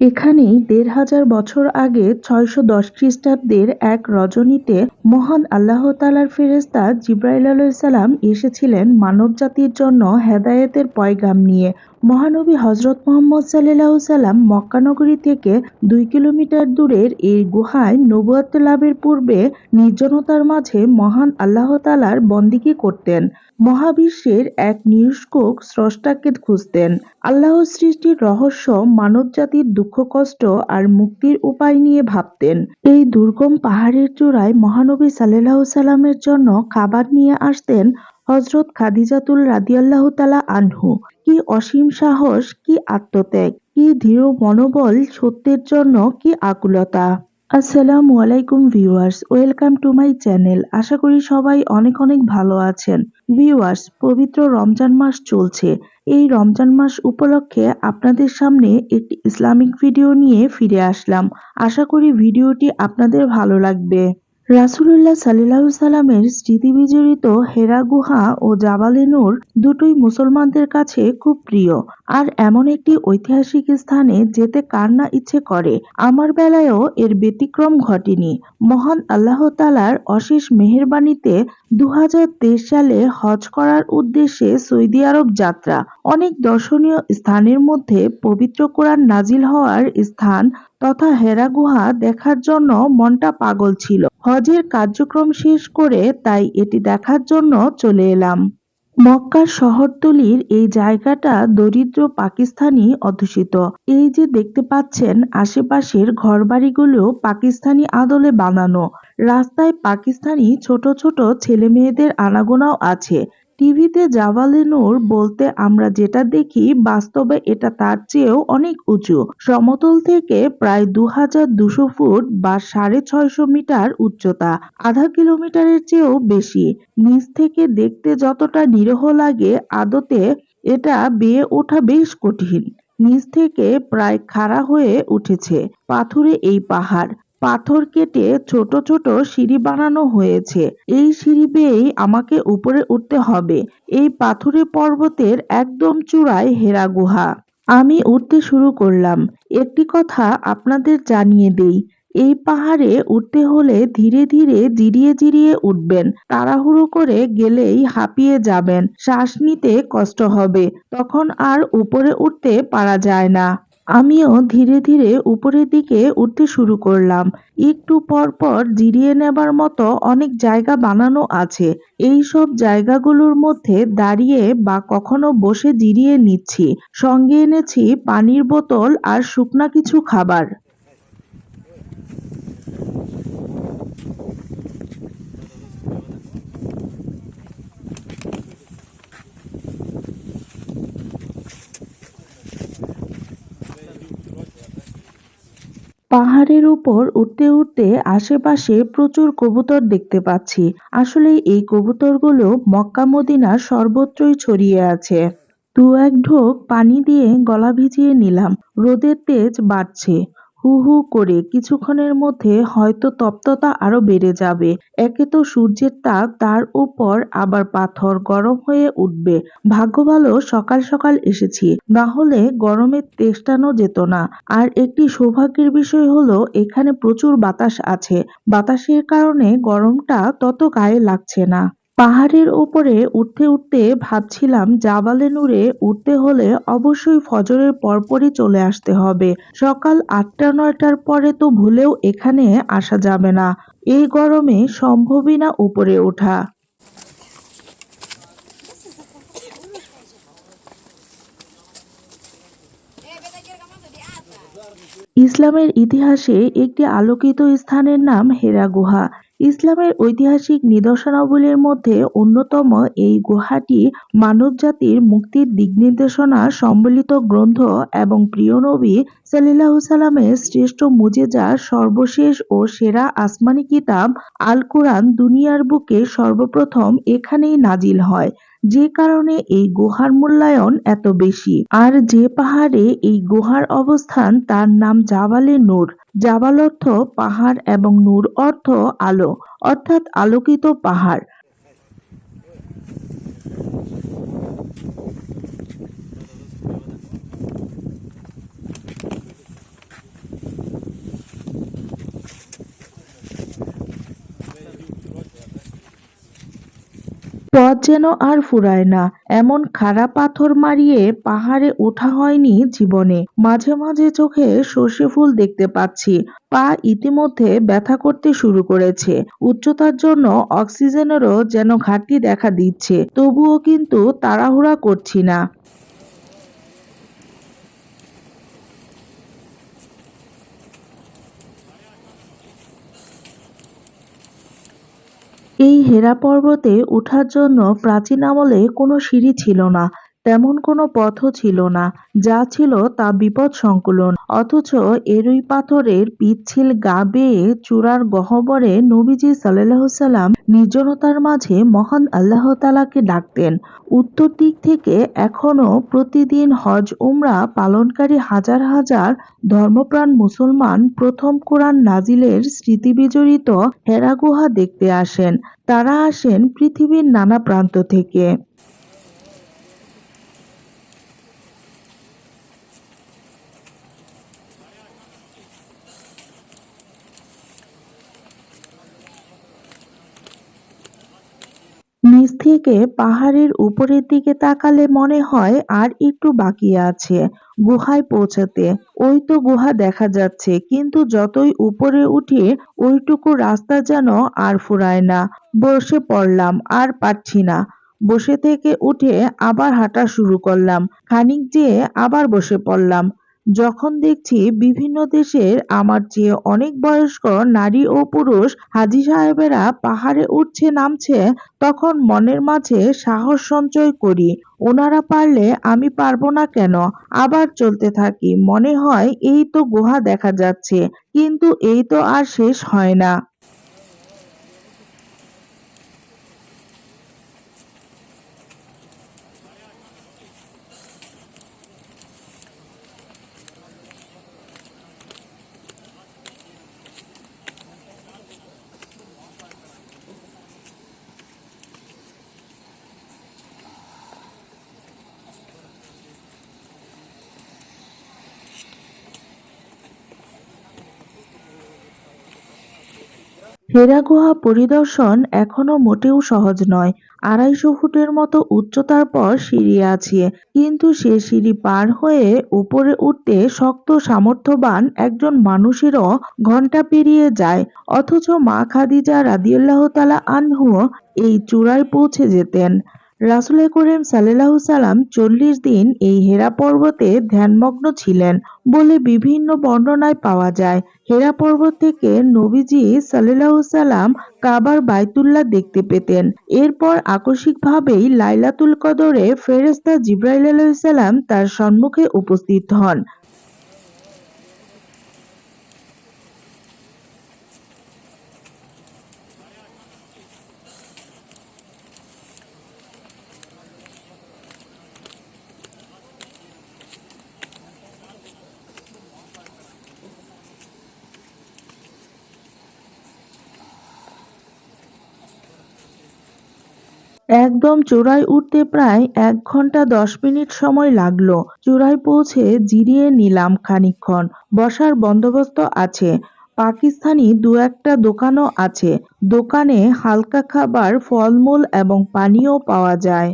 এখানেই দেড় হাজার বছর আগে ছয়শো দশ খ্রিস্টাব্দের এক রজনীতে মহান আল্লাহ তালার ফেরেস্তা জিব্রাইল আলাইসাল্লাম এসেছিলেন মানবজাতির জন্য হেদায়েতের পয়গাম নিয়ে। মহানবী হজরত মোহাম্মদ সাল্লাহ সাল্লাম মক্কানগরী থেকে দুই কিলোমিটার দূরের এই গুহায় নবুয়াত লাভের পূর্বে নির্জনতার মাঝে মহান আল্লাহ তালার বন্দিকে করতেন। মহাবিশ্বের এক নিষ্কুক স্রষ্টাকে খুঁজতেন। আল্লাহ সৃষ্টির রহস্য, মানবজাতির দুঃখ, কষ্ট আর মুক্তির উপায় নিয়ে ভাবতেন। এই দুর্গম পাহাড়ের চূড়ায় মহানবী সাল্লাহ সাল্লামের জন্য খাবার নিয়ে আসতেন হজরত খাদিজাতুল রাদিয়াল্লাহ তালা আনহু। কি অসীম সাহস, কি আত্মত্যাগ, কি দৃঢ় মনোবল সত্যের জন্য কি আকুলতা? আসসালামু আলাইকুম viewers, welcome to my channel. আশা করি সবাই অনেক অনেক ভালো আছেন। ভিউয়ার্স, পবিত্র রমজান মাস চলছে। এই রমজান মাস উপলক্ষে আপনাদের সামনে একটি ইসলামিক ভিডিও নিয়ে ফিরে আসলাম। আশা করি ভিডিওটি আপনাদের ভালো লাগবে। রাসুলুল্লাহ সাল্লাহ সাল্লামের স্মৃতিবিজড়িত হেরা গুহা ও জাবালে নূর দুটোই মুসলমানদের কাছে খুব প্রিয়। আর এমন একটি ঐতিহাসিক স্থানে যেতে কার না ইচ্ছে করে, আমার বেলায়ও এর ব্যতিক্রম ঘটেনি। মহান আল্লাহ তালার অশেষ মেহেরবানিতে দু সালে হজ করার উদ্দেশ্যে সৌদি আরব যাত্রা। অনেক দর্শনীয় স্থানের মধ্যে পবিত্র কোরআন নাজিল হওয়ার স্থান তথা হেরা গুহা দেখার জন্য মনটা পাগল ছিল। হজের কার্যক্রম শেষ করে তাই এটি দেখার জন্য চলে এলাম। মক্কার শহরতলির এই জায়গাটা দরিদ্র পাকিস্তানি অধ্যুষিত। এই যে দেখতে পাচ্ছেন, আশেপাশের ঘরবাড়িগুলো পাকিস্তানি আদলে বানানো। রাস্তায় পাকিস্তানি ছোট ছোট ছেলে মেয়েদের আনাগোনাও আছে। টিভিতে জাওয়ালে নূর বলতে আমরা যেটা দেখি, বাস্তবে এটা তার চেয়েও অনেক উঁচু। সমতল থেকে প্রায় দু হাজার দুশো ফুট বা সাড়ে ছয়শো মিটার উচ্চতা, আধা কিলোমিটারের চেয়েও বেশি। নিচ থেকে দেখতে যতটা নিরহ লাগে, আদতে এটা বেয়ে ওঠা বেশ কঠিন। নিচ থেকে প্রায় খাড়া হয়ে উঠেছে পাথুরে এই পাহাড়। পাথর কেটে ছোট ছোট সিঁড়ি বানানো হয়েছে। এই সিঁড়ি বেয়েই আমাকে উপরে উঠতে হবে। এই পাথুরে পর্বতের একদম চূড়ায় হেরা গুহা। আমি উঠতে শুরু করলাম। একটি কথা আপনাদের জানিয়ে দেই, এই পাহাড়ে উঠতে হলে ধীরে ধীরে জিরিয়ে জিরিয়ে উঠবেন। তাড়াহুড়ো করে গেলেই হাঁপিয়ে যাবেন। শ্বাস নিতে কষ্ট হবে। তখন আর উপরে উঠতে পারা যায় না। আমিও ধীরে ধীরে উপরের দিকে উঠতে শুরু করলাম। একটু পর পর জিরিয়ে নেবার মতো অনেক জায়গা বানানো আছে। এই সব জায়গাগুলোর মধ্যে দাঁড়িয়ে বা কখনো বসে জিরিয়ে নিচ্ছি। সঙ্গে এনেছি পানির বোতল আর শুকনা কিছু খাবার। পাহাড়ের উপর উঠতে উঠতে আশেপাশে প্রচুর কবুতর দেখতে পাচ্ছি। আসলে এই কবুতরগুলো মক্কা মদিনার সর্বত্রই ছড়িয়ে আছে। দু এক ঢোক পানি দিয়ে গলা ভিজিয়ে নিলাম। রোদের তেজ বাড়ছে। হু করে কিছুক্ষণের মধ্যে হয়তো তপ্ততা আরও বেড়ে যাবে। একে তো সূর্যের তাপ, তার উপর আবার পাথর গরম হয়ে উঠবে। ভাগ্য ভালো, সকাল সকাল এসেছি। না হলে গরমে তেষ্টানো যেত না। আর একটি সৌভাগ্যের বিষয় হলো, এখানে প্রচুর বাতাস আছে। বাতাসের কারণে গরমটা তত গায়ে লাগছে না। পাহাড়ের ওপরে উঠতে উঠতে ভাবছিলাম, জাবালে নূরে উঠতে হলে অবশ্যই ফজরের পরপরই চলে আসতে হবে। সকাল আটটা, নয়টার পরে তো ভুলেও এখানে আসা যাবে না। এই গরমে সম্ভবই না উপরে ওঠা। ইসলামের ইতিহাসে একটি আলোকিত স্থানের নাম হেরা গুহা ইসলামের ঐতিহাসিক নিদর্শনাবলীর মধ্যে অন্যতম এই গুহাটি মানবজাতির মুক্তির দিকনির্দেশনা সম্বলিত গ্রন্থ এবং প্রিয় নবী সাল্লাহ সাল্লামের শ্রেষ্ঠ মুজেজা, সর্বশেষ ও সেরা আসমানি কিতাব আল কোরআন দুনিয়ার বুকে সর্বপ্রথম এখানেই নাজিল হয়। যে কারণে এই গুহার মূল্যায়ন এত বেশি। আর যে পাহাড়ে এই গুহার অবস্থান তার নাম জাবালে নূর। জাবাল অর্থ পাহাড় এবং নূর অর্থ আলো অর্থাৎ আলোকিত পাহাড়। পথ যেন আর ফুরায় না। এমন খাড়া পাথর মারিয়ে পাহাড়ে ওঠা হয়নি জীবনে। মাঝে মাঝে চোখে সর্ষে ফুল দেখতে পাচ্ছি। পা ইতিমধ্যে ব্যথা করতে শুরু করেছে। উচ্চতার জন্য অক্সিজেনেরও যেন ঘাটতি দেখা দিচ্ছে। তবুও কিন্তু তাড়াহুড়া করছি না এই হেরা পর্বতে ওঠার জন্য প্রাচীন আমলে কোনো সিঁড়ি ছিল না, তেমন কোনো পথও ছিল না। যা ছিল তা বিপদ সংকুলন। অথচ এরই পাথরের পিচ্ছিল গা বেয়ে চূড়ার গহ্বরে নবীজি সাল্লাহ সাল্লাম নির্জনতার মাঝে মহান আল্লাহ তালাকে ডাকতেন। উত্তর দিক থেকে এখনও প্রতিদিন হজ উমরা পালনকারী হাজার হাজার ধর্মপ্রাণ মুসলমান প্রথম কোরআন নাজিলের স্মৃতিবিজড়িত হেরা গুহা দেখতে আসেন। তারা আসেন পৃথিবীর নানা প্রান্ত থেকে। নিচ থেকে পাহাড়ের উপরের দিকে তাকালে মনে হয় আর একটু বাকি আছে গুহায় পৌঁছাতে। ওই তো গুহা দেখা যাচ্ছে, কিন্তু যতই উপরে উঠি, ওইটুকু রাস্তা যেন আর ফুরায় না। বসে পড়লাম, আর পারছি না। বসে থেকে উঠে আবার হাঁটা শুরু করলাম। খানিক যেয়ে আবার বসে পড়লাম। যখন দেখছি বিভিন্ন দেশের আমার চেয়ে অনেক বয়স্ক নারী ও পুরুষ হাজি সাহেবেরা পাহাড়ে উঠছে, নামছে, তখন মনের মাঝে সাহস সঞ্চয় করি। ওনারা পারলে আমি পারব না কেন? আবার চলতে থাকি। মনে হয় এই তো গুহা দেখা যাচ্ছে, কিন্তু এই তো আর শেষ হয় না। হেরা গুহা পরিদর্শন এখনও মোটেও সহজ নয়। আড়াইশো ফুটের মতো উচ্চতার পর সিঁড়ি আছে, কিন্তু সে সিঁড়ি পার হয়ে উপরে উঠতে শক্ত সামর্থ্যবান একজন মানুষেরও ঘণ্টা পেরিয়ে যায়, অথচ মা খাদিজা রাদিউল্লাহ তালা আনহু এই চূড়ায় পৌঁছে যেতেন। রাসুল করিম সাল্লাহ সাল্লাম চল্লিশ দিন এই হেরা পর্বতে ধ্যানমগ্ন ছিলেন বলে বিভিন্ন বর্ণনায় পাওয়া যায়। হেরা পর্বত থেকে নবীজি সাল্লাহ সাল্লাম কাবার বাইতুল্লাহ দেখতে পেতেন। এরপর আকস্মিকভাবেই লাইলাতুল কদরে ফেরেস্তা জিব্রাইল আলাইসাল্লাম তার সম্মুখে উপস্থিত হন। একদম চূড়ায় উঠতে প্রায় এক ঘণ্টা দশ মিনিট সময় লাগল। চূড়ায় পৌঁছে জিরিয়ে নিলাম খানিক্ষণ বসার বন্দোবস্ত আছে। পাকিস্তানি দু একটা দোকানও আছে। দোকানে হালকা খাবার, ফলমূল এবং পানীয় পাওয়া যায়।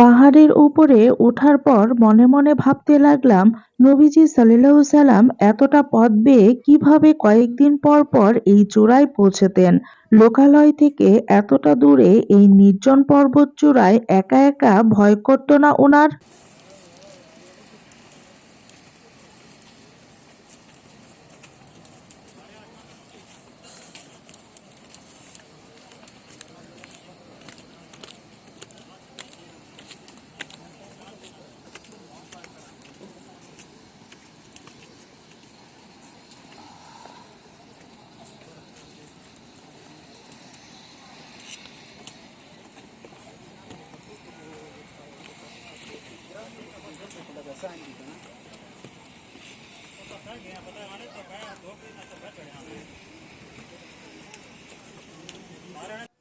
পাহাড়ের উপরে ওঠার পর মনে মনে ভাবতে লাগলাম, নবীজি সাল্লাহ সাল্লাম এতটা পথ বেয়ে কীভাবে কয়েকদিন পর পর এই চূড়ায় পৌঁছতেন? লোকালয় থেকে এতটা দূরে এই নির্জন পর্বত চূড়ায় একা একা ভয় করত না ওনার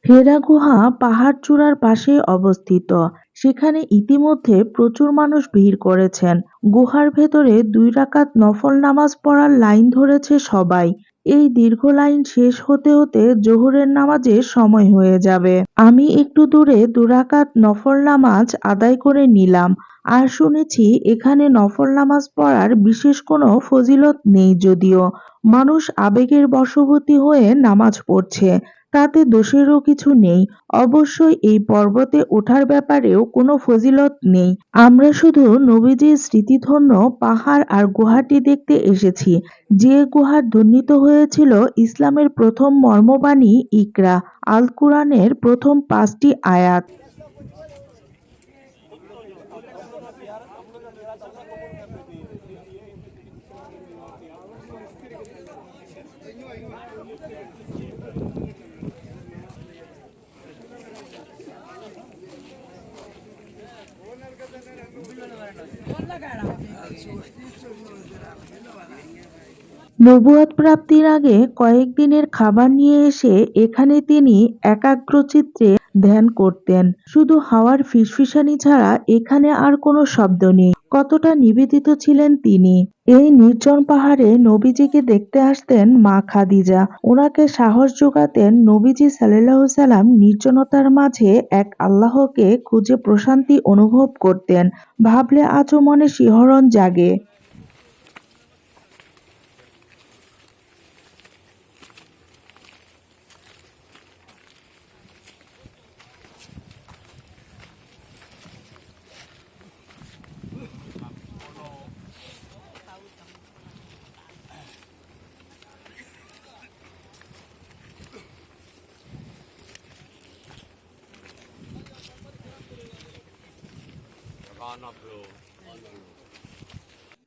হেরা গুহা পাহাড় চূড়ার পাশে অবস্থিত। সেখানে ইতিমধ্যে প্রচুর মানুষ ভিড় করেছেন। গুহার ভেতরে দুই রাকাত নফল নামাজ পড়ার লাইন ধরেছে সবাই। এই দীর্ঘ লাইন শেষ হতে হতে জোহরের নামাজে সময় হয়ে যাবে। আমি একটু দূরে দুরাকাত নফল নামাজ আদায় করে নিলাম। আর শুনেছি এখানে নফল নামাজ পড়ার বিশেষ কোনো ফজিলত নেই যদিও। মানুষ আবেগের বশবর্তী হয়ে নামাজ পড়ছে। তাতে দোষেরও কিছু নেই। অবশ্যই এই পর্বতে ওঠার ব্যাপারেও কোনো ফজিলত নেই। আমরা শুধু নবীজির স্মৃতিধন্য পাহাড় আর গুহাটি দেখতে এসেছি। যে গুহার ধ্বনিত হয়েছিল ইসলামের প্রথম মর্মবাণী ইকরা আল কুরআনের প্রথম পাঁচটি আয়াত। নবুয়াত প্রাপ্তির আগে কয়েকদিনের খাবার নিয়ে এসে এখানে তিনি একাগ্রচিত্তে ধ্যান করতেন। শুধু হাওয়ার ফিসফিসানি ছাড়া এখানে আর কোনো শব্দ নেই। কতটা নিবেদিত ছিলেন তিনি। এই নির্জন পাহাড়ে নবীজিকে দেখতে আসতেন মা খাদিজা। ওনাকে সাহস যোগাতেন নবীজি সাল্লাহ সাল্লাম নির্জনতার মাঝে এক আল্লাহকে খুঁজে প্রশান্তি অনুভব করতেন। ভাবলে আজও মনে শিহরণ জাগে।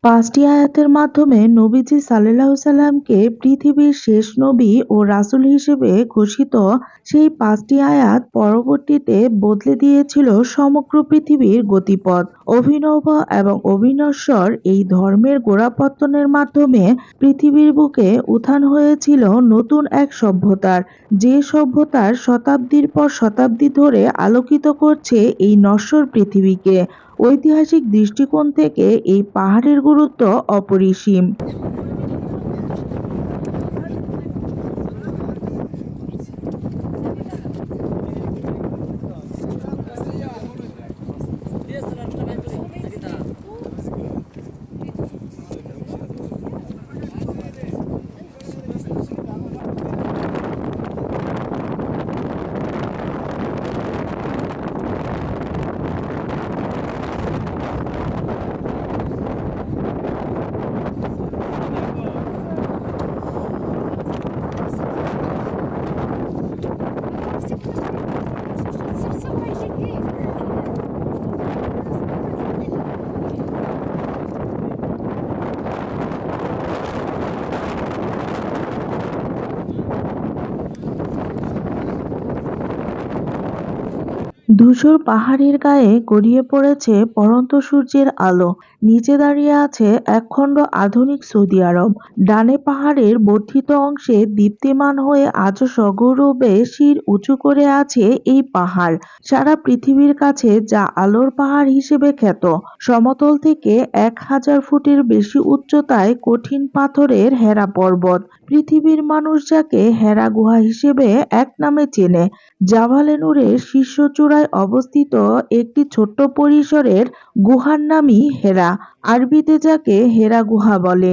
পাঁচটি আয়াতের মাধ্যমে নবীজি সাল্লাহ সাল্লামকে পৃথিবীর শেষ নবী ও রাসূল হিসেবে ঘোষিত সেই পাঁচটি আয়াত পরবর্তীতে বদলে দিয়েছিল সমগ্র পৃথিবীর গতিপথ। অভিনব এবং অবিনশ্বর এই ধর্মের গোড়াপত্তনের মাধ্যমে পৃথিবীর বুকে উত্থান হয়েছিল নতুন এক সভ্যতার। যে সভ্যতার শতাব্দীর পর শতাব্দী ধরে আলোকিত করছে এই নশ্বর পৃথিবীকে। ঐতিহাসিক দৃষ্টিকোণ থেকে এই পাহাড়ের গুরুত্ব অপরিসীম। ধূসর পাহাড়ের গায়ে গড়িয়ে পড়েছে পড়ন্ত সূর্যের আলো। নিচে দাঁড়িয়ে আছে একখণ্ড আধুনিক সৌদি আরব। ডানে পাহাড়ের বর্ধিত অংশে দীপ্তিমান হয়ে আজও সগৌরবে শির উঁচু করে আছে এই পাহাড়। সারা পৃথিবীর কাছে যা আলোর পাহাড় হিসেবে খ্যাত। সমতল থেকে এক হাজার ফুটের বেশি উচ্চতায় কঠিন পাথরের হেরা পর্বত। পৃথিবীর মানুষ যাকে হেরা গুহা হিসেবে এক নামে চেনে। জাভালে শীর্ষচূড়ায় শীর্ষ চূড়ায় অবস্থিত একটি ছোট্ট পরিসরের গুহার নামই হেরা। আরবিতে যাকে হেরা গুহা বলে।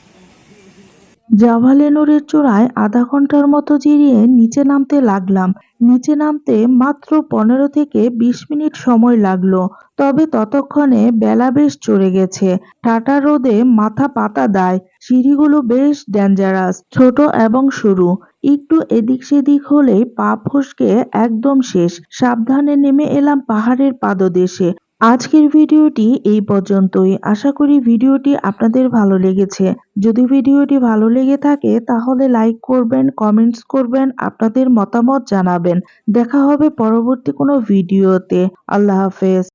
জাভালেনুরের চূড়ায় আধা ঘণ্টার মতো জিরিয়ে নিচে নামতে লাগলাম। নিচে নামতে মাত্র পনেরো থেকে বিশ মিনিট সময় লাগল। তবে ততক্ষণে বেলা বেশ চড়ে গেছে। টাটা রোদে মাথা পাতা দায়। সিঁড়িগুলো বেশ ডেঞ্জারাস ছোট এবং সরু। একটু এদিক সেদিক হলেই পা ফসকে একদম শেষ। সাবধানে নেমে এলাম পাহাড়ের পাদদেশে। আজকের ভিডিওটি এই পর্যন্তই। আশা করি ভিডিওটি আপনাদের ভালো লেগেছে। যদি ভিডিওটি ভালো লেগে থাকে, তাহলে লাইক করবেন, কমেন্টস করবেন, আপনাদের মতামত জানাবেন। দেখা হবে পরবর্তী কোনো ভিডিওতে। আল্লাহ হাফেজ।